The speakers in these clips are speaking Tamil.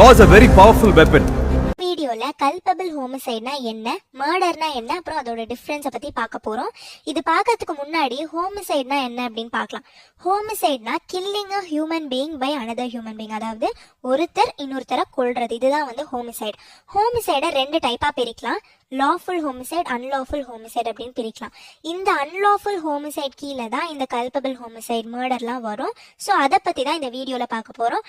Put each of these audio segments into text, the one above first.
law is a very powerful வீடியோல கல்பபிள் ஹோமிசைட்னா என்ன மர்டர்னா என்ன அப்புறம் அதோட டிஃப்ரென்ஸை பத்தி பார்க்க போறோம். இது பார்க்கறதுக்கு முன்னாடி ஹோமிசைட்னா என்ன அப்படின்னு பார்க்கலாம். ஹோமிசைட்னா killing a human being by another human being அதாவது ஒருத்தர் இன்னொருத்தரை கொல்றது. இதுதான் வந்து ஹோமிசைட் ஹோமிசைடை ரெண்டு டைப்பா பிரிக்கலாம். லாஃபுல் ஹோமிசைட் அன்லாஃபுல் ஹோமிசைட் அப்படின்னு பிரிக்கலாம். இந்த அன்லாஃபுல் ஹோமிசைட் கீழே தான் இந்த கல்பபிள் ஹோமிசைட் மர்டர்லாம் வரும். ஸோ அதை பத்தி தான் இந்த வீடியோல பார்க்க போறோம்.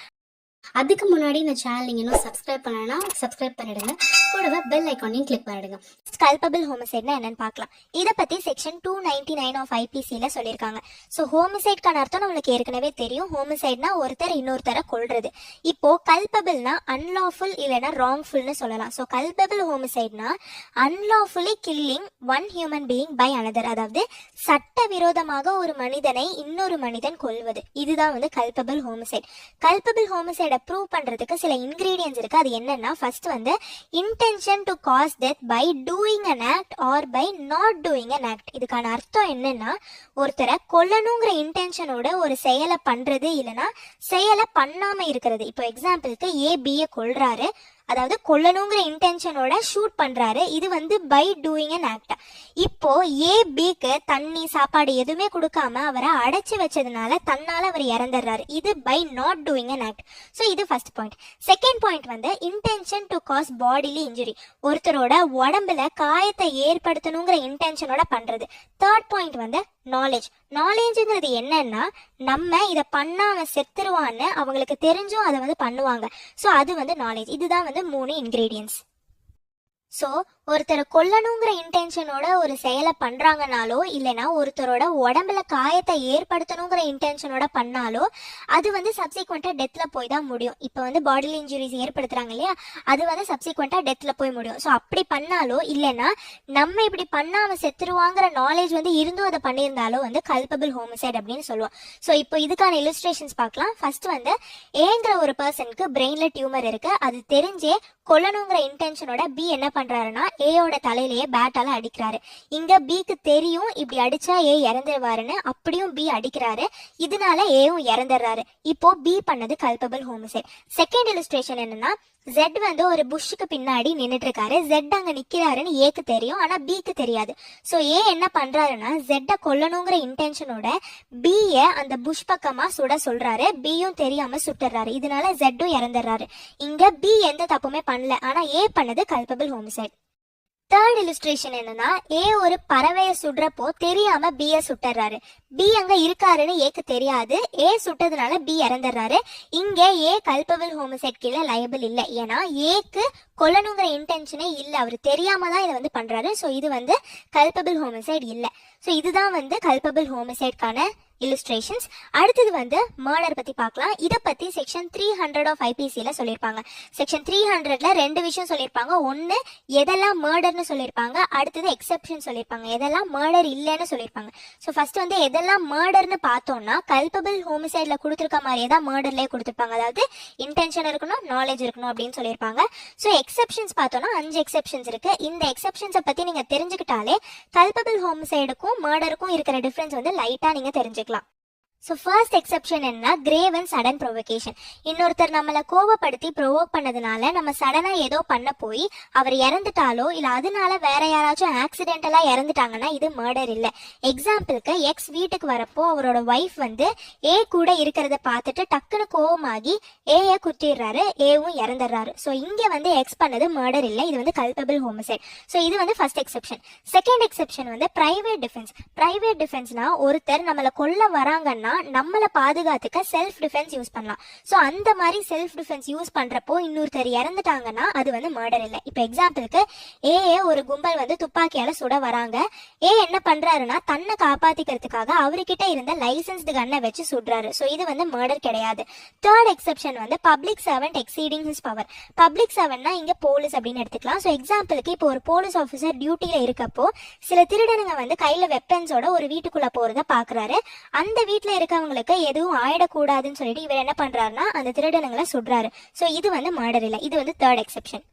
அதுக்கு முன்னாடி இந்த சேனல் நீங்கள் இன்னும் சப்ஸ்கிரைப் பண்ணலைன்னா சப்ஸ்கிரைப் பண்ணிடுங்க. கூடவே பெல் ஐக்கானையும் கிளிக் பண்ணிடுங்க. ஸ்கல்பபிள் ஹோமிசைட்னா என்னன்னு பார்க்கலாம். இதை பத்தி section two ninety nine of ஐபிசியில் சொல்லியிருக்காங்க. ஸோ ஹோமிசைட்கான அர்த்தம் நம்மளுக்கு ஏற்கனவே தெரியும். ஹோமிசைட்னா ஒருத்தர் இன்னொருத்தரை கொல்றது. இப்போ கல்பபிள்னா அன்லாஃபுல் இல்லைனா ராங்ஃபுல்னு சொல்லலாம். So culpable ஹோமிசைட்னா unlawfully killing one human being by another அதாவது சட்டவிரோதமாக ஒரு மனிதனை இன்னொரு மனிதன் கொல்வது. இதுதான் வந்து கல்பபிள் ஹோமிசைட் கல்பபிள் ஹோமிசைடை ப்ரூவ் பண்ணுறதுக்கு சில இன்க்ரீடியன்ஸ் இருக்குது அது என்னென்னா ஃபர்ஸ்ட் வந்து intention to cause death by doing an act or by not doing an act இதுக்கான அர்த்தம் என்னென்னா ஒருத்தரை கொல்லணுங்கிற இன்டென்ஷனோட ஒரு செயலை பண்ணுறது இல்லைன்னா செயலை பண்ணாமல் இருக்கிறது. இப்போ எக்ஸாம்பிளுக்கு ஏ பிஏ கொல்றாரு. அதாவது கொல்லணுங்கிற இன்டென்ஷனோட ஷூட் பண்றாரு. இது வந்து பை டூயிங் அன் ஆக்ட் இப்போ ஏ பிக்கு தண்ணி சாப்பாடு எதுவுமே கொடுக்காம அவரை அடைச்சு வச்சதுனால தன்னால அவர் இறந்துடுறாரு. இது by not doing an act so இது ஃபர்ஸ்ட் பாயிண்ட் செகண்ட் பாயிண்ட் வந்து intention to cause bodily injury ஒருத்தரோட உடம்புல காயத்தை ஏற்படுத்தணுங்கிற இன்டென்ஷனோட பண்றது. தேர்ட் பாயிண்ட் வந்து நாலேஜ் நாலேஜுங்கிறது என்னன்னா நம்ம இதை பண்ணாம செத்துருவான்னு அவங்களுக்கு தெரிஞ்சும் அதை வந்து பண்ணுவாங்க. ஸோ அது வந்து நாலேஜ் இதுதான் வந்து மூணு இன்கிரீடியன்ஸ் ஸோ ஒருத்தரை கொல்லணுங்கிற இன்டென்ஷனோட ஒரு செயலை பண்றாங்கனாலோ இல்லைன்னா ஒருத்தரோட உடம்புல காயத்தை ஏற்படுத்தணுங்கிற இன்டென்ஷனோட பண்ணாலோ அது வந்து சப்சிக்வெண்ட்டாக டெத்ல போய் தான் முடியும். இப்போ வந்து பாடியில் இன்ஜுரிஸ் ஏற்படுத்துறாங்க இல்லையா? அது வந்து சப்சிக்வெண்ட்டாக டெத்ல போய் முடியும். ஸோ அப்படி பண்ணாலோ இல்லைன்னா நம்ம இப்படி பண்ணாம செத்துருவாங்கிற நாலேஜ் வந்து இருந்தும் அதை பண்ணியிருந்தாலோ வந்து கல்பபிள் ஹோமிசைட் அப்படின்னு சொல்லுவோம். ஸோ இப்போ இதுக்கான இல்லுஸ்ட்ரேஷன்ஸ் பார்க்கலாம். ஃபர்ஸ்ட் வந்து ஏங்கிற ஒரு பர்சனுக்கு பிரெயின்ல டியூமர் இருக்கு. அது தெரிஞ்சே கொல்லணுங்கிற இன்டென்ஷனோட பி என்ன பண்றாருன்னா ஏயோட தலையிலேயே பேட்டால அடிக்கிறாரு. இங்க பிக்கு தெரியும் இப்படி அடிச்சா ஏ இறந்துருவாருன்னு அப்படியும் பி அடிக்கிறாரு. இதனால ஏவும் இறந்துடுறாரு. இப்போ பி பண்ணது கல்பபிள் ஹோமிசைட் செகண்ட் இல்லுஸ்ட்ரேஷன் என்னன்னா ஜெட் வந்து ஒரு புஷ்ஷுக்கு பின்னாடி நின்னுட்டு இருக்காரு ஜெட் அங்க நிக்கிறாருன்னு ஏக்கு தெரியும் ஆனா பிக்கு தெரியாது. சோ ஏ என்ன பண்றாருன்னா ஜெட்டை கொல்லணுங்கிற இன்டென்ஷனோட பிய அந்த புஷ் பக்கமா சுட சொல்றாரு. பியும் தெரியாம சுட்டுறாரு இதனால ஜெட்டும் இறந்துடுறாரு. இங்க பி எந்த தப்புமே பண்ணல. ஆனா ஏ பண்ணது கல்பபிள் ஹோமிசைட் தேர்ட் இலுஸ்ட்ரேஷன் என்னன்னா ஏ ஒரு பறவையை சுடுறப்போ தெரியாம பிய சுட்டுறாரு. பி அங்க இருக்காருன்னு ஏக்கு தெரியாது. ஏ சுட்டதுனால பி இறந்துடுறாரு. இங்க ஏ கல்பபிள் ஹோமிசைட் கீழே லயபிள் இல்லை. ஏன்னா ஏக்கு கொல்லணுங்கிற இன்டென்ஷனே இல்ல. அவர் தெரியாம தான் இதை வந்து பண்றாரு. ஸோ இது வந்து கல்பபிள் ஹோமிசைட் இல்லை. ஸோ இதுதான் வந்து கல்பபிள் ஹோமிசைட்கான இல்லுஸ்ட்ரேஷன்ஸ் அடுத்தது வந்து மர்டர் பத்தி பார்க்கலாம். இதை பத்தி செக்ஷன் த்ரீ ஹண்ட்ரட் ஆஃப் ஐபிசியில் சொல்லியிருப்பாங்க. செக்ஷன் த்ரீ ஹண்ட்ரட்ல ரெண்டு விஷயம் சொல்லியிருப்பாங்க. ஒன்று எதெல்லாம் மர்டர்னு சொல்லியிருப்பாங்க. அடுத்தது எக்ஸெப்ஷன் சொல்லியிருப்பாங்க. எதெல்லாம் மர்டர் இல்லைன்னு சொல்லியிருப்பாங்க. ஸோ ஃபர்ஸ்ட் வந்து எதெல்லாம் மர்டர்னு பார்த்தோம்னா கல்பபிள் ஹோமிசைட்ல கொடுத்துருக்க மாதிரியே தான் மர்டர்லேயே கொடுத்துருப்பாங்க. அதாவது இன்டென்ஷன் இருக்கணும் நாலேஜ் இருக்கணும் அப்படின்னு சொல்லியிருப்பாங்க. ஸோ எக்ஸெப்ஷன்ஸ் பார்த்தோம்னா அஞ்சு எக்ஸெப்ஷன்ஸ் இருக்கு. இந்த எக்ஸெப்ஷன்ஸை பத்தி நீங்க தெரிஞ்சுக்கிட்டாலே கல்பபிள் ஹோமிசைடுக்கும் மர்டருக்கும் இருக்கிற டிஃபரன்ஸ் வந்து லைட்டா நீங்க தெரிஞ்சுக்கலாம். ஸோ ஃபர்ஸ்ட் எக்ஸப்ஷன் என்ன? கிரேவ் அண்ட் சடன் ப்ரொவகேஷன் இன்னொருத்தர் நம்மளை கோவப்படுத்தி ப்ரொவோக் பண்ணதுனால நம்ம சடனாக ஏதோ பண்ண போய் அவர் இறந்துட்டாலோ இல்லை அதனால வேற யாராச்சும் ஆக்சிடென்டலாக இறந்துட்டாங்கன்னா இது மர்டர் இல்லை. எக்ஸாம்பிளுக்கு எக்ஸ் வீட்டுக்கு வரப்போ அவரோட ஒய்ஃப் வந்து ஏ கூட இருக்கிறத பார்த்துட்டு டக்குன்னு கோவமாகி ஏயை குத்திடுறாரு ஏவும் இறந்துடுறாரு. ஸோ இங்கே வந்து எக்ஸ் பண்ணது மர்டர் இல்லை. இது வந்து கல்பபிள் ஹோமசைட் ஸோ இது வந்து ஃபர்ஸ்ட் எக்ஸப்ஷன் செகண்ட் எக்ஸெப்ஷன் வந்து பிரைவேட் டிஃபென்ஸ் பிரைவேட் டிஃபென்ஸ்னா ஒருத்தர் நம்மளை கொல்ல வராங்கன்னா நம்மளை பாதுகாத்துக்க செல்ஃப் டிஃபென்ஸ் யூஸ் பண்ணலாம். ஸோ அந்த மாதிரி செல்ஃப் டிஃபென்ஸ் யூஸ் பண்றப்போ இன்னொருத்தர் இறந்துட்டாங்கன்னா அது வந்து மர்டர் இல்லை. இப்போ எக்ஸாம்பிளுக்கு ஏ ஒரு கும்பல் வந்து துப்பாக்கியால சுட வராங்க. ஏ என்ன பண்றாருன்னா தன்னை காப்பாத்திக்கிறதுக்காக அவர்கிட்ட இருந்த லைசன்ஸ்டு கன்னை வச்சு சுடுறாரு. ஸோ இது வந்து மர்டர் கிடையாது. தேர்ட் எக்ஸெப்ஷன் வந்து public servant exceeding his power public சர்வெண்ட்னா இங்க போலீஸ் அப்படின்னு எடுத்துக்கலாம். ஸோ எக்ஸாம்பிளுக்கு இப்போ ஒரு போலீஸ் ஆஃபீஸர் டியூட்டியில இருக்கப்போ சில திருடனுங்க வந்து கையில வெப்பன்ஸோட ஒரு வீட்டுக்குள்ள போறத பாக்குறாரு. அந்த வீட்டுல இருக்கவங்களுக்கு எதுவும் ஆயிடக்கூடாதுன்னு சொல்லிட்டு இவர் என்ன பண்றாருன்னா அந்த திருடனுங்களை சுடுறாரு. ஸோ இது வந்து மர்டர் இல்லை. இது வந்து தேர்ட் எக்ஸெப்ஷன்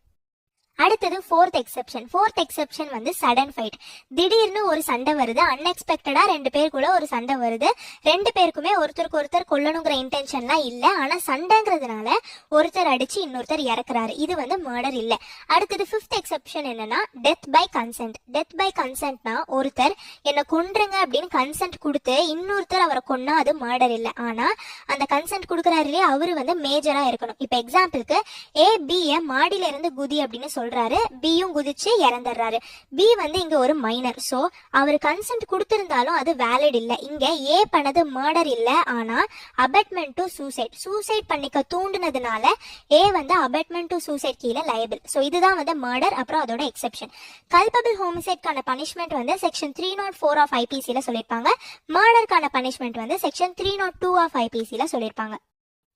அடுத்தது ஃபோர்த் எக்ஸெப்ஷன் ஃபோர்த் எக்ஸெப்ஷன் வந்து சடன் ஃபைட் திடீர்னு ஒரு சண்டை வருது. அன்எக்ஸ்பெக்டடா ரெண்டு பேருக்குள்ள ஒரு சண்டை வருது. ரெண்டு பேருக்குமே ஒருத்தருக்கு ஒருத்தர் கொல்லணுங்கிற இன்டென்ஷன்லாம் இல்லை. ஆனா சண்டைங்கிறதுனால ஒருத்தர் அடிச்சு இன்னொருத்தர் இறக்குறாரு. இது வந்து மர்டர் இல்லை. அடுத்தது ஃபிஃப்த் எக்ஸெப்ஷன் என்னன்னா death by consent death by கன்சென்ட்னா ஒருத்தர் என்னை கொன்றுங்க அப்படின்னு கன்சென்ட் கொடுத்து இன்னொருத்தர் அவரை கொன்னா அது மர்டர் இல்லை. ஆனா அந்த கன்சென்ட் கொடுக்குறாரு இல்லையா அவரு வந்து மேஜரா இருக்கணும். இப்போ எக்ஸாம்பிளுக்கு ஏபிஏ பி மாடியில இருந்து குதி அப்படின்னு சொல்றாரு பியும் குதிச்சு இறந்துடுறாரு. பி வந்து இங்க ஒரு மைனர் சோ அவர் கன்சென்ட் கொடுத்திருந்தாலும் அது வேலிட் இல்ல. இங்க ஏ பண்ணது மர்டர் இல்ல. ஆனா அபட்மெண்ட் டு சூசைட் சூசைட் பண்ணிக்க தூண்டுனதுனால ஏ வந்து அபட்மெண்ட் டு சூசைட் கீழே லயபிள் சோ இதுதான் வந்து மர்டர் அப்புறம் அதோட எக்ஸெப்ஷன் கல்பபிள் ஹோமிசைட்கான பனிஷ்மெண்ட் வந்து section three not four of ஐபிசியில சொல்லியிருப்பாங்க. மர்டருக்கான பனிஷ்மெண்ட் வந்து section three not two of ஐபிசியில் சொல்லியிருப்பாங்க.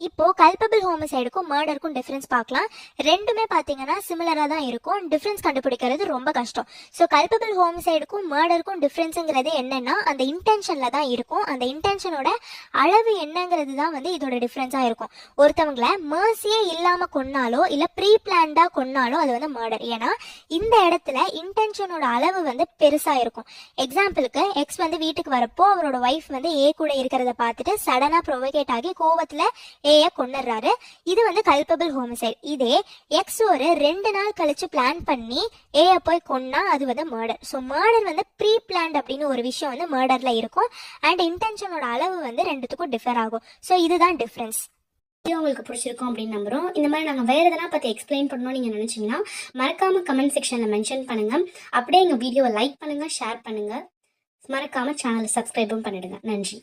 இப்போ கல்பபிள் ஹோமிசைடுக்கும் மர்டருக்கும் டிஃபரன்ஸ் பார்க்கலாம். ரெண்டுமே பார்த்தீங்கன்னா சிமிலராக தான் இருக்கும். டிஃபரன்ஸ் கண்டுபிடிக்கிறது ரொம்ப கஷ்டம். ஸோ கல்பபிள் ஹோமிசைடுக்கும் மர்டருக்கும் டிஃபரன்ஸுங்கிறது என்னன்னா அந்த இன்டென்ஷன்ல தான் இருக்கும். அந்த இன்டென்ஷனோட அளவு என்னங்கிறது தான் வந்து இதோட டிஃபரன்ஸாக இருக்கும். ஒருத்தவங்கள மர்சியே இல்லாம கொன்னாலோ இல்ல ப்ரீ பிளான்டா கொன்னாலோ அது வந்து மர்டர் ஏன்னா இந்த இடத்துல இன்டென்ஷனோட அளவு வந்து பெருசா இருக்கும். எக்ஸாம்பிளுக்கு எக்ஸ் வந்து வீட்டுக்கு வரப்போ அவரோட ஒய்ஃப் வந்து ஏ கூட இருக்கிறத பார்த்துட்டு சடனா ப்ரொவகேட் ஆகி கோவத்துல ஏய கொன்னுறாரு இது வந்து கல்பபிள் ஹோமிசைட் இதே எக்ஸ் ஒரு ரெண்டு நாள் கழிச்சு பிளான் பண்ணி ஏய போய் கொன்னா அது வந்து மர்டர் ஸோ மர்டர் வந்து ப்ரீ பிளான்ட் அப்படின்னு ஒரு விஷயம் வந்து மர்டர்ல இருக்கும். அண்ட் இன்டென்ஷனோட அளவு வந்து ரெண்டுத்துக்கும் டிஃபர் ஆகும். ஸோ இதுதான் டிஃபரன்ஸ் வீடியோ உங்களுக்கு பிடிச்சிருக்கும் அப்படின்னு நம்புறோம். இந்த மாதிரி நாங்கள் வேறு எதனா பற்றி எக்ஸ்பிளைன் பண்ணணும்னு நீங்கள் நினச்சிங்கன்னா மறக்காமல் கமெண்ட் செக்ஷனில் மென்ஷன் பண்ணுங்கள் அப்படியே எங்கள் வீடியோவை லைக் பண்ணுங்கள் ஷேர் பண்ணுங்கள் மறக்காமல் சேனலை சப்ஸ்கிரைபும் பண்ணிடுங்க. நன்றி.